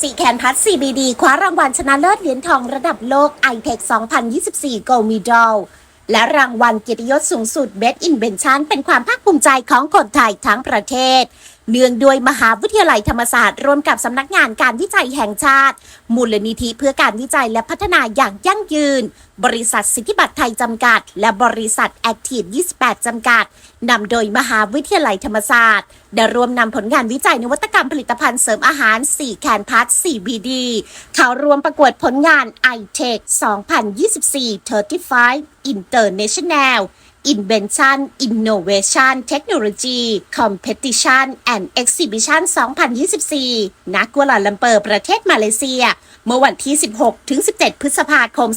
สีแคนพัส CBD คว้ารางวัลชนะเลิศเหรียญทองระดับโลก iTech 2024 Gold Medal และรางวัลเกียรติยศสูงสุด Best Invention เป็นความภาคภูมิใจของคนไทยทั้งประเทศ เนื่องด้วยมหาวิทยาลัยธรรมศาสตร์ร่วมกับสำนักงานการวิจัยแห่งชาติ มูลนิธิเพื่อการวิจัยและพัฒนาอย่างยั่งยืน บริษัทสิทธิบัตรไทยจำกัด และบริษัท Active 28 จำกัดนำโดยมหาวิทยาลัยธรรมศาสตร์ได้ร่วมนำผลงานวิจัยนวัตกรรมผลิตภัณฑ์เสริมอาหาร 4 แคนพัท 4BD เข้าร่วมประกวดผลงาน iTech 2024 35 International Invention Innovation Technology Competition and Exhibition 2024 ณ กัวลาลัมเปอร์ ประเทศมาเลเซีย เมื่อวันที่ 16 ถึง 17 พฤษภาคม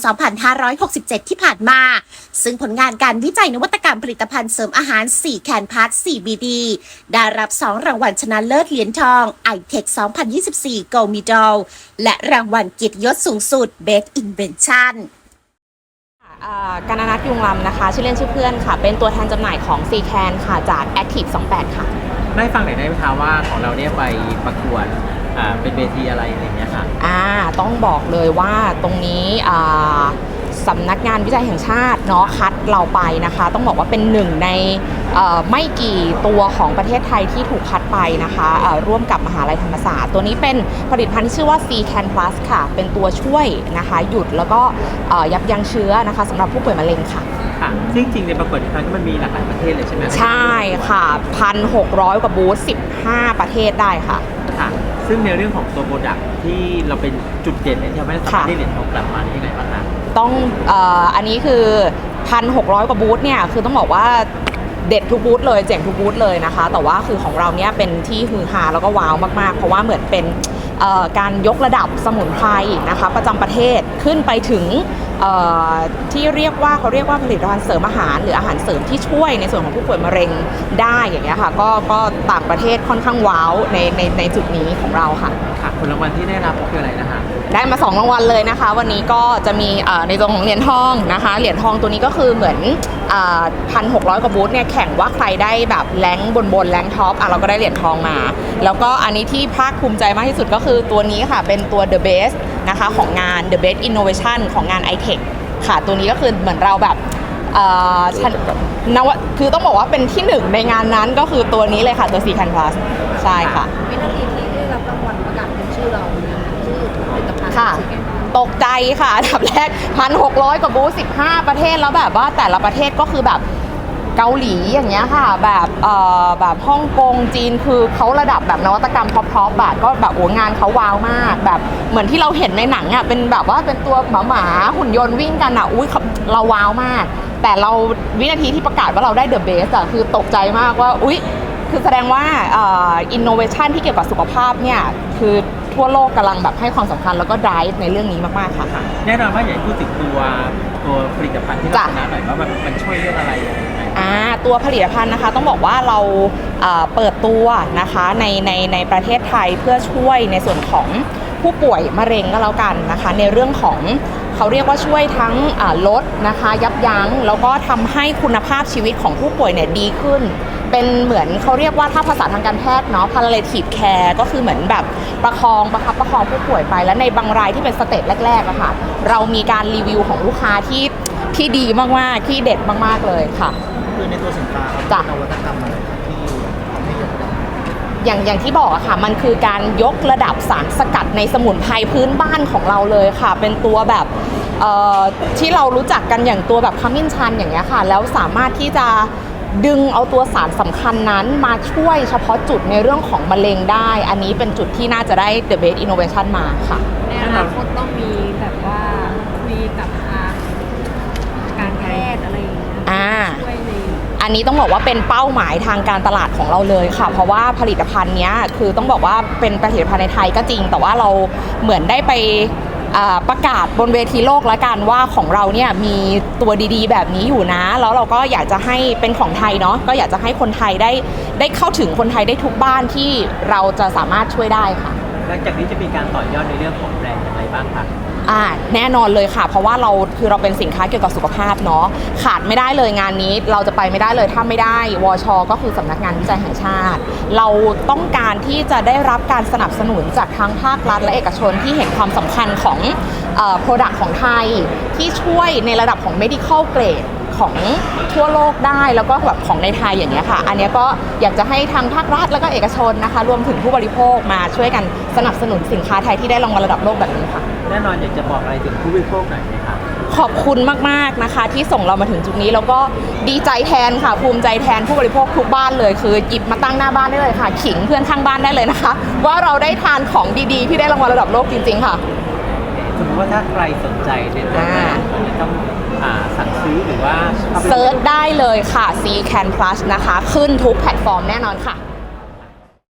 2567 ที่ผ่านมา ซึ่งผลงานการวิจัยนวัตกรรมผลิตภัณฑ์เสริมอาหาร 4 แคนพาร์ท 4BD ได้รับ 2 รางวัลชนะเลิศเหรียญทอง iTech 2024 Gold Medal และรางวัลเกียรติยศสูงสุด Best Invention การนัทยุงลำนะคะ ชื่อเล่นชื่อเพื่อนค่ะ เป็นตัวแทนจำหน่ายของ c c a n ค่ะ จาก Active 28 ค่ะ ได้ฟังหน่อยได้ไหมคะว่าของเราเนี่ยไปประกวดอ่าเป็นเวทีอะไรอะไรอย่างเงี้ยค่ะ อ่า ต้องบอกเลยว่าตรงนี้อ่า สำนักงานวิจัยแห่งชาติเนาะคัดเราไปนะคะ ต้องบอกว่าเป็นหนึ่งในเอ่อไม่กี่ตัวของประเทศไทยที่ถูกคัดไปนะคะเอ่อร่วมกับมหาลัยธรรมศาสตร์ ตัวนี้เป็นผลิตภัณฑ์ที่ชื่อว่า C Can Plus ค่ะ เป็นตัวช่วยนะคะหยุดแล้วก็เอ่อยับยั้งเชื้อนะคะสำหรับผู้ป่วยมะเร็งค่ะค่ะซึ่งจริงในประกวดครั้งนี้มันมีหลากหลายประเทศเลยใช่ไหมใช่ค่ะ1,600กว่าบูธ15ประเทศได้ค่ะค่ะ ซึ่งในเรื่องของตัวโปรดักที่เราเป็นจุดเด่นเนี่ยที่ทำให้เราสามารถได้เหรียญทองกลับมานี่ยังไงบ้างคะ ต้องเอ่ออันนี้คือ1,600กว่าบูธเนี่ยคือต้องบอกว่าเด็ดทุกบูธเลยเจ๋งทุกบูธเลยนะคะ แต่ว่าคือของเราเนี่ยเป็นที่ฮือฮาแล้วก็ว้าวมากๆ เพราะว่าเหมือนเป็นเอ่อการยกระดับสมุนไพรนะคะ ประจำประเทศขึ้นไปถึง ที่เรียกว่าเขาเรียกว่าผลิตภัณฑ์เสริมอาหาร หรืออาหารเสริมที่ช่วยในส่วนของผู้ป่วยมะเร็งได้อย่างเงี้ยค่ะก็ก็ต่างประเทศค่อนข้างว้าวในในในจุดนี้ของเราค่ะค่ะผลรางวัลที่ได้รับคืออะไรนะคะได้มา 2 รางวัลเลยนะคะ วันนี้ก็จะมีเอ่อในตรงของเหรียญทองนะคะ เหรียญทองตัวนี้ก็คือเหมือนพันหกร้อยกว่าบูธเนี่ยแข่งว่าใครได้แบบแรงบนบนแรงท็อปอะเราก็ได้เหรียญทองมา แล้วก็อันนี้ที่ภาคภูมิใจมากที่สุดก็คือตัวนี้ค่ะเป็นตัว The Best นะคะของงาน The Best Innovation ของงาน iTech ค่ะ ตัวนี้ก็คือเหมือนเราแบบเอ่อฉันนวคือต้องบอกว่าเป็นที่หนึ่งในงานนั้นก็คือตัวนี้เลยค่ะ ตัว C Can Plus ใช่ค่ะ วินาทีที่ได้รับรางวัลประกาศเป็นชื่อเราเนี่ยชื่อผลิตภัณฑ์ค่ะ ชื่อแกนตกใจค่ะอันดับแรก 1,600 กว่าบูธ15 ประเทศแล้วแบบว่าแต่ละประเทศก็คือแบบ เกาหลีอย่างเงี้ยค่ะ แบบเอ่อแบบฮ่องกงจีนคือเขาระดับแบบนวัตกรรมท็อปๆแบบก็แบบโอ้งานเขาว้าวมาก แบบเหมือนที่เราเห็นในหนังอะเป็นแบบว่าเป็นตัวหมาหมาๆหุ่นยนต์วิ่งกันอะอุ้ยเขาเราว้าวมาก แต่เราวินาทีที่ประกาศว่าเราได้เดอะเบสอะคือตกใจมากว่าอุ้ยคือแสดงว่าอินโนเวชันที่เกี่ยวกับสุขภาพเนี่ยคือทั่วโลกกำลังแบบให้ความสำคัญแล้วก็ drive ในเรื่องนี้มาก ๆ ค่ะค่ะแน่นอนว่าอยากให้พูดถึงตัวตัวผลิตภัณฑ์ที่เราจ้ะ ชนะหน่อยว่ามันมันช่วยเรื่องอะไรอะไรยังไง อ่าตัวผลิตภัณฑ์นะคะต้องบอกว่าเราเปิดตัวนะคะในในในประเทศไทยเพื่อช่วยในส่วนของผู้ป่วยมะเร็งก็แล้วกันนะคะ ในเรื่องของเขาเรียกว่าช่วยทั้งลดนะคะยับยั้งแล้วก็ทำให้คุณภาพชีวิตของผู้ป่วยเนี่ยดีขึ้น เป็นเหมือนเขาเรียกว่าถ้าภาษาทางการแพทย์เนาะ palliative care ก็คือเหมือนแบบประคองประคับประคองผู้ป่วยไป และในบางรายที่เป็นสเตจแรกๆอะค่ะเรามีการรีวิวของลูกค้าที่ที่ดีมากๆที่เด็ดมากๆเลยค่ะ คือในตัวสินค้าจ้ะ นวัตกรรมอะไรที่ทำให้ยกระดับอย่างอย่างที่บอกอะค่ะ มันคือการยกระดับสารสกัดในสมุนไพรพื้นบ้านของเราเลยค่ะ เป็นตัวแบบเอ่อที่เรารู้จักกันอย่างตัวแบบขมิ้นชันอย่างเงี้ยค่ะ แล้วสามารถที่จะดึงเอาตัวสารสำคัญนั้นมาช่วยเฉพาะจุดในเรื่องของมะเร็งได้ อันนี้เป็นจุดที่น่าจะได้ The Best Innovation มาค่ะ ในอนาคตต้องมีแบบว่าคุยกับทางการแพทย์อะไรอย่างเงี้ย อ่า ช่วยใน อันนี้ต้องบอกว่าเป็นเป้าหมายทางการตลาดของเราเลยค่ะ เพราะว่าผลิตภัณฑ์นี้คือต้องบอกว่าเป็นผลิตภัณฑ์ในไทยก็จริง แต่ว่าเราเหมือนได้ไปประกาศบนเวทีโลกแล้วกันว่าของเราเนี่ยมีตัวดีๆ แบบนี้อยู่นะ แล้วเราก็อยากจะให้เป็นของไทยเนาะก็อยากจะให้คนไทยได้ได้เข้าถึงคนไทยได้ทุกบ้านที่เราจะสามารถช่วยได้ค่ะหลังจากนี้จะมีการต่อยอดในเรื่องของแบรนด์อย่างไรบ้างคะ อ่าแน่นอนเลยค่ะ เพราะว่าเราคือเราเป็นสินค้าเกี่ยวกับสุขภาพเนาะขาดไม่ได้เลยงานนี้เราจะไปไม่ได้เลยถ้าไม่ได้วชก็คือสำนักงานวิจัยแห่งชาติ เราต้องการที่จะได้รับการสนับสนุนจากทั้งภาครัฐและเอกชนที่เห็นความสำคัญของเอ่อ product ของไทย ที่ช่วยในระดับของ medical grade ของทั่วโลกได้แล้วก็แบบของในไทยอย่างเงี้ยค่ะ อันนี้ก็อยากจะให้ทางภาครัฐแล้วก็เอกชนนะคะ รวมถึงผู้บริโภคมาช่วยกันสนับสนุนสินค้าไทยที่ได้รางวัลระดับโลกแบบนี้ค่ะ แน่นอนอยากจะบอกอะไรถึงผู้บริโภคหน่อยไหมครับขอบคุณมากๆนะคะ ที่ส่งเรามาถึงจุดนี้แล้วก็ดีใจแทนค่ะ ภูมิใจแทนผู้บริโภคทุกบ้านเลย คือหยิบมาตั้งหน้าบ้านได้เลยค่ะ ขิงเพื่อนข้างบ้านได้เลยนะคะ ว่าเราได้ทานของดีๆ ที่ได้รางวัลระดับโลกจริง ๆ ค่ะ สมมติว่าถ้าใครสนใจในตัวแบรนด์จะต้องอ่าสั่งซื้อหรือว่าข้าไป เซิร์ชได้เลยค่ะ C Can Plus นะคะ ขึ้นทุกแพลตฟอร์มแน่นอนค่ะ